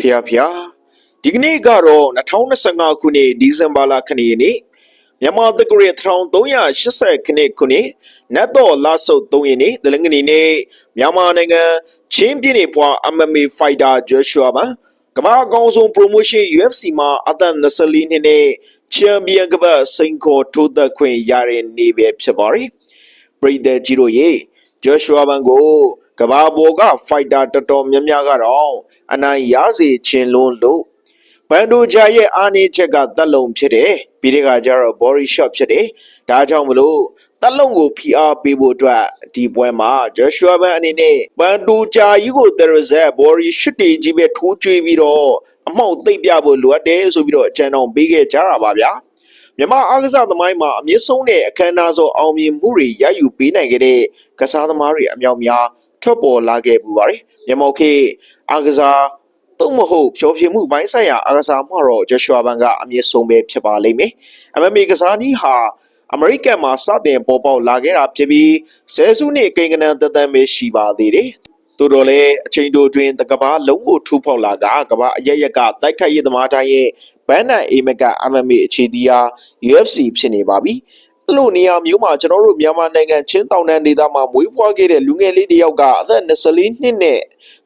ဖျားဖျားဒီကနေ့ကတော့2025ခုနှစ်ဒီဇင်ဘာလခနေ့နေ့မြန်မာတက္ကရာ1380ခနှစ်ခုနှစ်နတ်တော်လဆုပ်3ရက်နေ့တလင်္ဂနီနေ့မြန်မာနိုင်ငံချင်းပြည်နယ်ဖွာ MMA Fighter Joshua ပါကမ္ဘာအကောင်းဆုံး promotion UFC မှာအသက်24နှစ်နဲ့ချန်ပီယံကပတ်စိန်ခေါ်ထိုးသက်ခွင့်ရတဲ့နေ့ပဲဖြစ်ပါတယ်ပရိသတ်ကြီးတို့ရေဂျော့ရှွာဘန်ကို ကဘာဘော်ကဖိုက်တာတော်တော်များများကတော့အနိုင်ရစေခြင်းလုံးလို့ဘန်ဒိုဂျာရဲ့အားနည်းချက်ကတက်လုံဖြစ်တယ်ပြီးတဲ့ကကျတော့ body shot ဖြစ်တယ်ဒါကြောင့်မလို့တက်လုံကိုဖိအားပေးဖို့အတွက်ဒီပွဲမှာဂျော့ရှွာဘန်အနေနဲ့ဘန်ဒိုဂျာကြီးကိုတယ်ရဇက် body shot တွေကြီးပဲထိုးကျွေးပြီးတော့အမောက်သိပ်ပြဖို့လိုအပ်တယ်ဆိုပြီးတော့အကြံတော်ပေးခဲ့ကြတာပါဗျာမြန်မာအားကစားသမိုင်းမှာအမြင့်ဆုံးတဲ့အခမ်းအနားဆုံးအောင်မြင်မှုတွေရယူပေးနိုင်ခဲ့တဲ့ကစားသမားတွေအမြောက်များ ထွက်ပေါ်လာခဲ့ပူပါတယ်မြန်မာခေတ်အားကစားသို့မဟုတ်ဖြောပြမှုပိုင်းဆိုင်ရာအားကစားမှာတော့ဂျော့ရှွာဘန်ကအမြင့်ဆုံးပဲဖြစ်ပါလိမ့်မယ် MMA ကစားနည်းဟာအမေရိကန်မှာစတင်ပေါ်ပေါက်လာခဲ့တာဖြစ်ပြီးဆယ်စုနှစ်ကိန်းဂဏန်းသက်သက်ပဲရှိပါသေးတယ်တိုးတော်လည်းအချိန်တိုတွင်တကဘာလုံးကိုထူဖောက်လာကကဘာအရရက်ကတိုက်ခိုက်ရေးသမားတိုင်းရဲ့ဘန်နန်အေမက MMA အခြေတီးအား UFC ဖြစ်နေပါပြီ။ အဲ့လိုနေရာမျိုးမှာကျွန်တော်တို့မြန်မာနိုင်ငံချင်းတောင်တန်းဒေသမှာမွေးဖွားခဲ့တဲ့လူငယ်လေးတစ်ယောက်ကအသက်24နှစ်နဲ့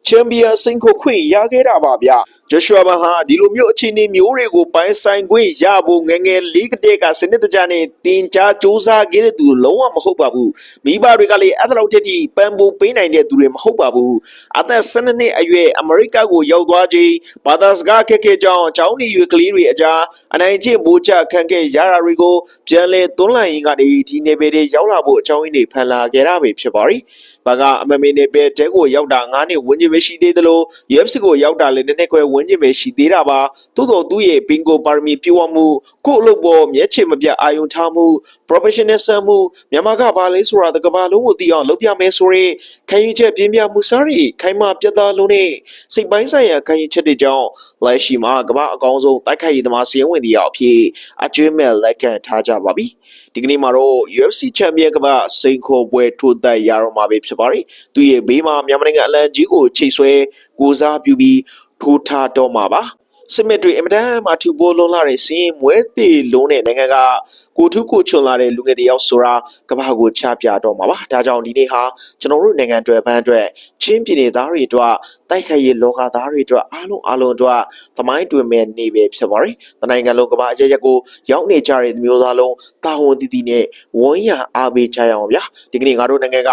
ချန်ပီယံစင်ကိုခွင့်ရခဲ့တာပါဗျ။ဂျိုရှွာဘန်ဟာဒီလိုမျိုးအခြေအနေမျိုးတွေကိုပိုင်ဆိုင်ခွင့်ရဖို့ငယ်ငယ်လေးကတည်းကစနစ်တကျနဲ့တင် जा စူးစမ်းခဲ့တဲ့သူလုံးဝမဟုတ်ပါဘူး။မိဘတွေကလည်းအဲ့ဒါလောက်တည်းပန်ပိုးပေးနိုင်တဲ့သူတွေမဟုတ်ပါဘူး။အသက်12နှစ်အရွယ်အမေရိကကိုရောက်သွားချိန်ဘာသာစကားခက်ခဲကြောင်းအကြောင်းဒီရွယ်ကလေးတွေအကြားအနိုင်ကျင့်မိုးချခံခဲ့ရတာတွေကိုပြန်လဲသွန်းလှန်ရင်းကနေဒီနေပေတွေရောက်လာဖို့အကြောင်းရင်းတွေဖန်လာခဲ့တာပဲဖြစ်ပါရီ။ဘာကအမမေနေပဲတဲကိုရောက်တာ9နှစ်ဝန်းကျင်ပဲရှိသေးသလို UFC ကိုရောက်တာလည်းနှစ်နှစ်ခွဲဝန်းကျင်ပဲရှိသေးတာပါ။သို့တော်သူ့ရဲ့ဘင်ကိုပါရမီပြည့်ဝမှုကို့အလုပ်ပေါ်မျက်ခြေမပြတ်အာယုံထားမှု professionalism မှုမြန်မာကဘာလဲဆိုတာတကဘာလုံးကိုသိအောင်လုပ်ပြမယ်ဆိုရင်ခံယူချက်ပြင်းပြမှုစားရီခိုင်မာပြတ်သားလုံးနဲ့စိတ်ပိုင်းဆိုင်ရာခံယူချက်တွေကြောင့်လက်ရှိမှာကမ္ဘာအကောင်းဆုံးတိုက်ခိုက်ရေးသမားစီရင်ဝင်တရားအဖြစ်အကျွေးမဲ့လက်ခံထားကြပါပြီဒီကနေ့မှာတော့ UFC Champion ကမ္ဘာစိန်ခေါ်ပွဲထိုးသက်ရတော့မှာပဲဖြစ်ပါတယ်သူရဲ့ဘေးမှာမြန်မာနိုင်ငံအလံကြီးကိုချိတ်ဆွဲကိုစားပြုပြီးထိုးထားတော့မှာပါစစ်မဲ့တွေအင်မတန်မှထူပေါ်လွန်လာတဲ့စင်းမွဲတေလုံးတဲ့နိုင်ငံကကိုထုကိုချွန်လာတဲ့လူငယ်တယောက်ဆိုတာကမ္ဘာကိုချပြတော့မှာပါဒါကြောင့်ဒီနေ့ဟာကျွန်တော်တို့နိုင်ငံအတွက်ဘန်းအတွက်ချင်းပြည်နယ်သားတွေအတွက် တိုက်ခိုက်ရေးလောကသားတွေအတွက်အားလုံးအားလုံးအတွက်သမိုင်းတွင်မဲ့နေပဲဖြစ်ပါတယ်တနိုင်ငံလုံးကမ္ဘာအကျရက်ကိုရောက်နေကြတဲ့မျိုးသားလုံးတာဝန်တည်တည်နဲ့ဝန်းရံအားပေးကြရအောင်ဗျာဒီကနေ့ငါတို့နိုင်ငံက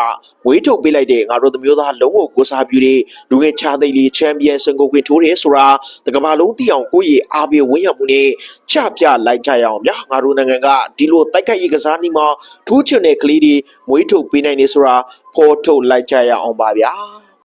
ဝေးထုတ်ပေးလိုက်တဲ့ငါတို့မျိုးသားလုံးကိုကိုစားပြုတဲ့လူငယ်ချသိလေးချန်ပီယံစင်ကိုခွင့်ထိုးတယ်ဆိုတာတကမ္ဘာလုံးသိအောင်ကိုယ့်ရဲ့အားပေးဝန်းရံမှုနဲ့ချပြလိုက်ကြရအောင်ဗျာငါတို့နိုင်ငံကဒီလိုတိုက်ခိုက်ရေးကစားနည်းမှာထိုးချင်တဲ့ကလေးတွေမွေးထုတ်ပေးနိုင်နေဆိုတာဖော်ထုတ်လိုက်ကြရအောင်ပါဗျာ